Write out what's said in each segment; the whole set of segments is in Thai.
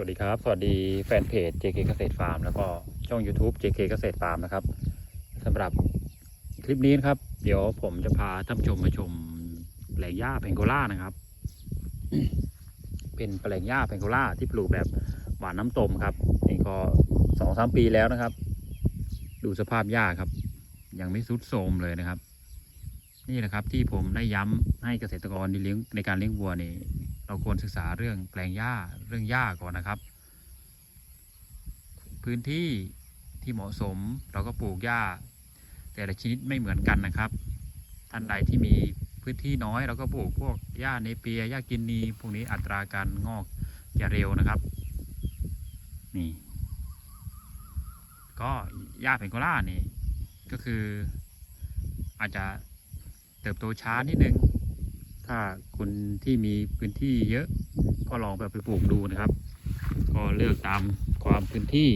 วัสดีครับ สวัสดีแฟนเพจ JK เกษตรฟาร์มแล้วก็ช่อง YouTube JK เกษตรฟาร์มนะครับสำหรับคลิปนี้นครับ เดี๋ยวผมจะพาท่านผู้ชมมาชมแปลงหญ้าเพงโกล่านะครับ เป็นแปลงหญ้าเพงโกล่าที่ปลูกแบบหวานน้ำตมครับนี่ก็สองสามปีแล้วนะครับ ดูสภาพหญ้าครับ ยังไม่สุดโทรมเลยนะครับ นี่แหละครับที่ผมได้ย้ำให้เกษตรกรที่เลี้ยงในการเลี้ยงวัวนี่ เราควรศึกษาเรื่องแปลงหญ้าเรื่องหญ้าก่อนนะครับ พื้นที่ที่เหมาะสมเราก็ปลูกหญ้า แต่ละชนิดไม่เหมือนกันนะครับท่านใดที่มีพื้นที่น้อยเราก็ปลูกพวกหญ้าเนเปียหญ้ากินนีพวกนี้อัตราการงอกจะเร็วนะครับนี่ก็หญ้าเพนโกล่านี่ก็คืออาจจะเติบโตช้านิดนึง ถ้าคนที่มีพื้นที่เยอะก็ลองไปไปปลูกดูนะครับ ก็เลือกตามความพื้นที่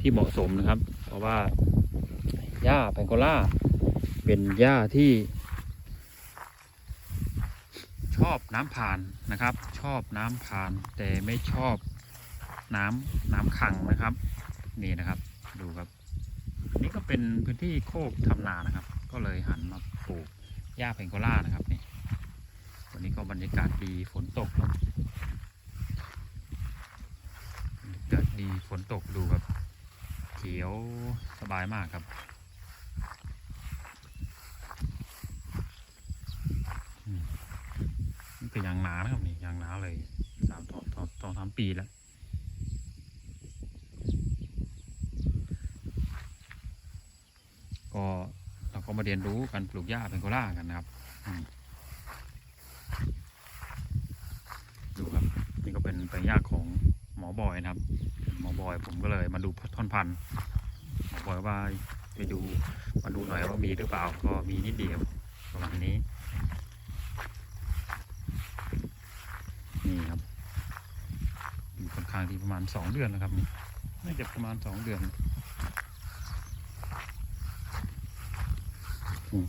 ที่เหมาะสมนะครับ เพราะว่าหญ้าแพงโกล่าเป็นหญ้าที่ ชอบน้ำผ่านนะครับ ชอบน้ำผ่าน แต่ไม่ชอบน้ำน้ำขังนะครับ นี่นะครับดูครับนี่ก็เป็นพื้นที่โคกทำนานะครับ ก็เลยหันมาปลูกหญ้าแพงโกล่านะครับ นี่ก็บรรยากาศดีฝนตกครับบรรยากาศดีฝนตกดูครับ เขียวสบายมากครับนี่เป็นยางหนานะครับนี่ยางหนาเลยสามสองสอสองสามปีแล้วก็เราก็มาเรียนรู้การปลูกหญ้าเป็นโกล่ากันนะครับอืม ดูครับนี่ก็เป็น แปลงหญ้าของหมอบอยนะครับ หมอบอยผมก็เลยมาดูท่อนพันธุ์หมอบอยว่าไปดูมาดูหน่อยว่ามีหรือเปล่าก็มีนิดเดียวประมาณนี้ นี่ครับอยู่ค่อนข้างที่ประมาณสองเดือนแล้วครับนี่าจะประมาณสองเดือนอืม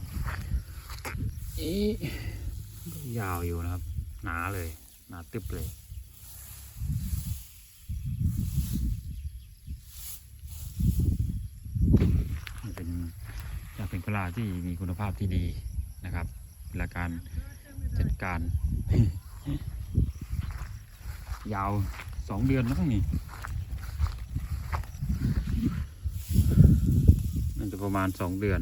เอ๊ะก็ยาวอยู่นะครับ หนาเลย หนาตึบเลย นี่เป็นยา เป็นกะลาที่มีคุณภาพที่ดีนะครับและการจัดการ ยาวสองเดือนแล้วต้งนี่น่าจะประมาณสองเดือน